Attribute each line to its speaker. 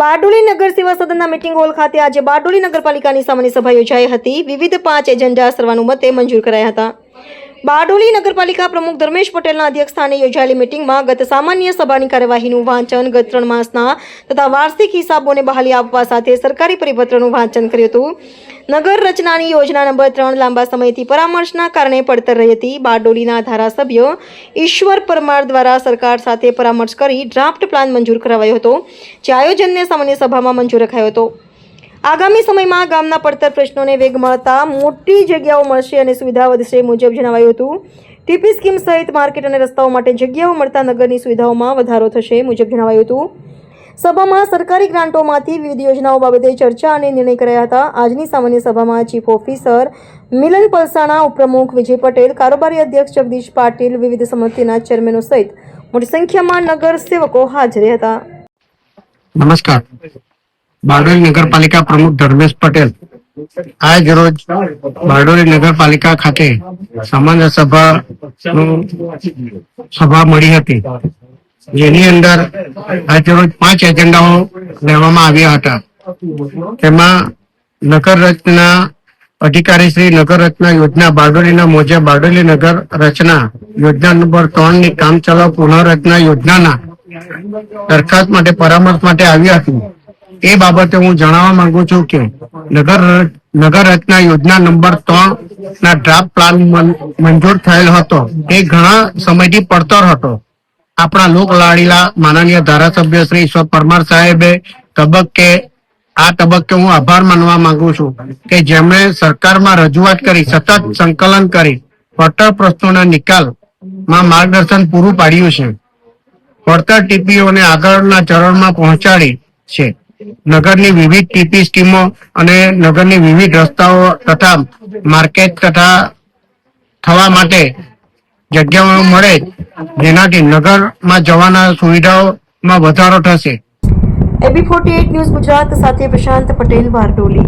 Speaker 1: બારડોલી નગર સેવા સદનના meeting hall ખાતે આજે બારડોલી નગરપાલિકાની સામાન્ય સભા યોજાઈ હતી. વિવિધ પાંચ એજન્ડા સર્વાનુમતે મંજૂર કરાયા હતા. બારડોલી નગરપાલિકા પ્રમુખ ધર્મેશ પટેલના અધ્યક્ષસ્થાને યોજાયેલી મિટિંગમાં ગત સામાન્ય સભાની કાર્યવાહીનું વાંચન, ગત ત્રણ માસના તથા વાર્ષિક હિસાબોને બહાલી આપવા સાથે સરકારી પરિપત્રનું વાંચન કર્યું હતું. નગર રચનાની યોજના નંબર ત્રણ લાંબા સમયથી પરામર્શના કારણે પડતર રહી હતી. બારડોલીના ધારાસભ્ય ઈશ્વર પરમાર દ્વારા સરકાર સાથે પરામર્શ કરી ડ્રાફ્ટ પ્લાન મંજૂર કરાવાયો હતો, જે આયોજનને સામાન્ય સભામાં મંજૂર રખાયો હતો. આગામી સમયમાં ગામના પડતર પ્રશ્નોને વેગ મળતા મોટી જગ્યાઓ મળશે અને સુવિધા વધશે મુજબ જણાવાયું હતું. ટીપી સ્કીમ સહિત માર્કેટ અને રસ્તાઓ માટે જગ્યાઓ મળતા નગરની સુવિધાઓમાં વધારો થશે મુજબ જણાવાયું હતું. સભામાં સરકારી ગ્રાન્ટોમાંથી વિવિધ યોજનાઓ બાબતે ચર્ચા અને નિર્ણય કરાયા હતા. આજની સામાન્ય સભામાં ચીફ ઓફિસર મિલન પલસાણા, ઉપપ્રમુખ વિજય પટેલ, કારોબારી અધ્યક્ષ જગદીશ પાટીલ, વિવિધ સમિતિના ચેરમેનો સહિત મોટી સંખ્યામાં નગર સેવકો હાજર હતા.
Speaker 2: નમસ્કાર. બારડોલી નગરપાલિકા પ્રમુખ ધર્મેશ પટેલ આજ રોજ બારડોલી નગરપાલિકા ખાતે સામાન્ય સભા સભા મળી હતી. જેની અંદર આજ રોજ પાંચ એજન્ડાઓ લેવામાં આવ્યા હતા. તેમાં નગર રચના અધિકારી શ્રી નગર રચના યોજના, બારડોલીના મોજે, બારડોલી નગર રચના યોજના નંબર ત્રણની કામ ચલાવ પુનઃરચના યોજનાના દરખાસ્ત માટે પરામર્શ માટે આવ્યા હતી. એ બાબતે હું જણાવવા માંગુ છું કે નગર નગર રચના યોજના નંબર ત્રણ ના ડ્રાફ્ટ પ્લાન મંજૂર થયેલ હતો. એ ઘણા સમયથી પડતર હતો. આપણા લોક લાડીલા માનનીય ધારાસભ્ય શ્રી ઈશ્વર પરમાર સાહેબે તબક્કે, આ તબક્કે હું આભાર માનવા માંગુ છું કે જેમણે સરકારમાં રજૂઆત કરી, સતત સંકલન કરી પડતર પ્રશ્નોના નિકાલમાં માર્ગદર્શન પૂરું પાડ્યું છે. પડતર ટીપીઓને આગળના ચરણમાં પહોંચાડી છે. નગરની વિવિધ ટીપી સ્કીમો અને નગરની વિવિધ રસ્તાઓ તથા માર્કેટ તથા થવા માટે જગ્યાઓ મળે, જેનાથી નગરમાં જવાના સુવિધાઓમાં વધારો થશે.
Speaker 1: એબી ફોર્ટી ન્યૂઝ ગુજરાત સાથે પ્રશાંત પટેલ બારડોલી